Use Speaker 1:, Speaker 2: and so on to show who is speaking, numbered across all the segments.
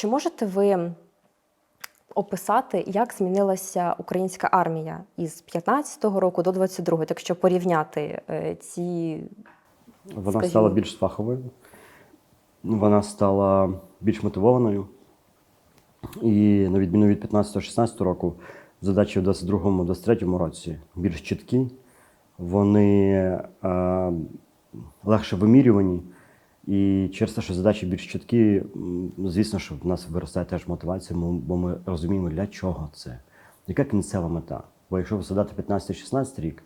Speaker 1: Чи можете ви описати, як змінилася українська армія із 15-го року до 22-го, якщо порівняти е, ці
Speaker 2: Вона
Speaker 1: Скажімо.
Speaker 2: стала більш фаховою, вона стала більш мотивованою. І на відміну від 15-16 року, задачі в 22-23 році більш чіткі, вони е, легше вимірювані. І через те, що задачі більш чіткі, звісно, що в нас виростає теж мотивація, бо ми розуміємо, для чого це, яка кінцева мета. Бо якщо ви задати 15-16 рік,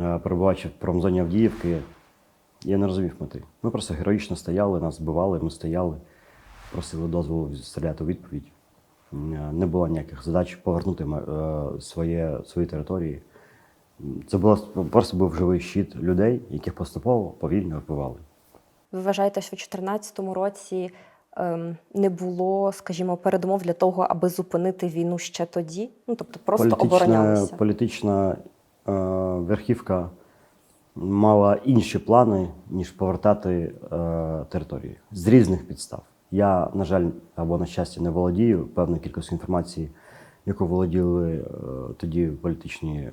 Speaker 2: е, перебуваючи в промзоні Авдіївки, я не розумів мети. Ми просто героїчно стояли, нас збивали, ми стояли, просили дозволу стріляти у відповідь. Не було ніяких задач повернути е, своє, свої території. Це було просто був живий щит людей, яких поступово повільно вбивали.
Speaker 1: Ви вважаєте, що в 2014 році ем, не було, скажімо, передумов для того, аби зупинити війну ще тоді? Ну тобто просто оборонялися?
Speaker 2: політична е, верхівка мала інші плани, ніж повертати е, території з різних підстав. Я, на жаль, або на щастя, не володію певною кількістю інформації, яку володіли е, тоді політичні е,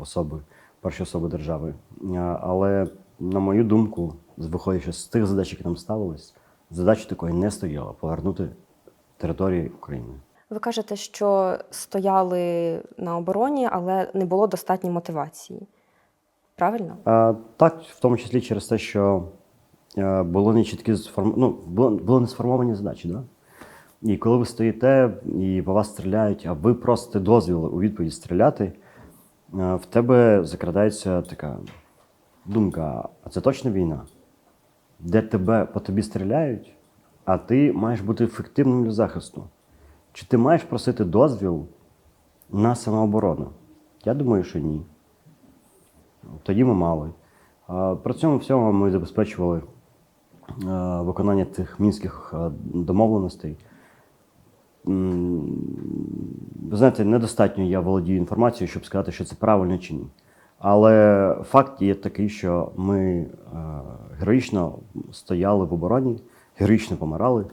Speaker 2: особи, перші особи держави. Е, але, на мою думку, виходячи з тих задач, які нам ставились, задачі такої не стояло повернути території України.
Speaker 1: Ви кажете, що стояли на обороні, але не було достатньої мотивації. Правильно?
Speaker 2: А, так, в тому числі через те, що е, було не чіткі сформ... ну, було, було не сформовані задачі. Да? І коли ви стоїте і по вас стріляють, а ви просите дозвіл у відповідь стріляти, е, в тебе закрадається така думка: а це точно війна? Де тебе по тобі стріляють, а ти маєш бути ефективним для захисту. Чи ти маєш просити дозвіл на самооборону? Я думаю, що ні. Тоді ми мали. При цьому всьому ми забезпечували е, виконання цих мінських е, домовленостей. Ви знаєте, недостатньо я володію інформацією, щоб сказати, що це правильно чи ні. Але факт є такий, що ми е, героїчно стояли в обороні, героїчно помирали.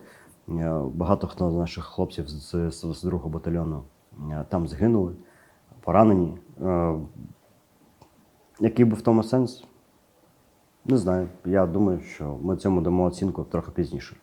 Speaker 2: Е, Багато хто з наших хлопців з 122-го батальйону е, там загинули, поранені. Який був в тому сенс? Не знаю. Я думаю, що ми цьому дамо оцінку трохи пізніше.